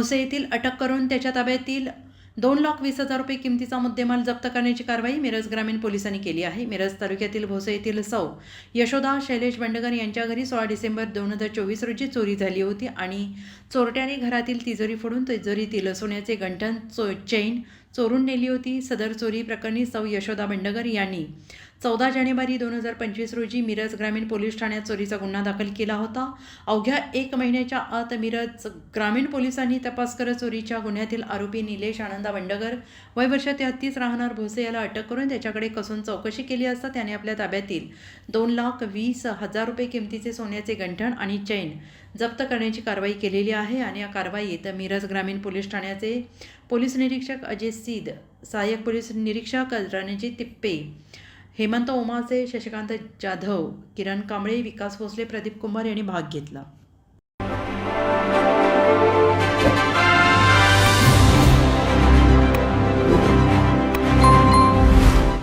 भोसे येथील अटक करून त्याच्या ताब्यातील दोन लाख वीस हजार रुपये किमतीचा मुद्देमाल जप्त करण्याची कारवाई मिरज ग्रामीण पोलिसांनी केली आहे. मिरज तालुक्यातील भोसे येथील सौ यशोदा शैलेश बंडगर यांच्या घरी सोळा डिसेंबर दोन हजार चोवीस रोजी चोरी झाली होती आणि चोरट्याने घरातील तिजोरी फोडून तिजोरीतील सोन्याचे गंठण चो चैन चोरून नेली होती. सदर चोरी प्रकरणी सौ यशोदा बंडगर यांनी चौदा जानेवारी दोन हजार पंचवीस रोजी मिरज ग्रामीण पोलीस ठाण्यात चोरीचा गुन्हा दाखल केला होता. अवघ्या एक महिन्याच्या आत मिरज ग्रामीण पोलिसांनी तपास करत चोरीच्या गुन्ह्यातील आरोपी निलेश आनंदा बंडगर वय वर्ष तेहत्तीस राहणार भोसे याला अटक करून त्याच्याकडे कसून चौकशी केली असता त्याने आपल्या ताब्यातील दोन लाख वीस हजार रुपये किमतीचे सोन्याचे गंठण आणि चैन जप्त करण्याची कारवाई केलेली आहे आणि या कारवाईत मिरज ग्रामीण पोलीस ठाण्याचे पोलीस निरीक्षक अजित सीद सहाय्यक पोलीस निरीक्षक रणजित तिप्पे हेमंत ओमासे शशिकांत जाधव किरण कांबळे विकास भोसले प्रदीप कुमार यांनी भाग घेतला.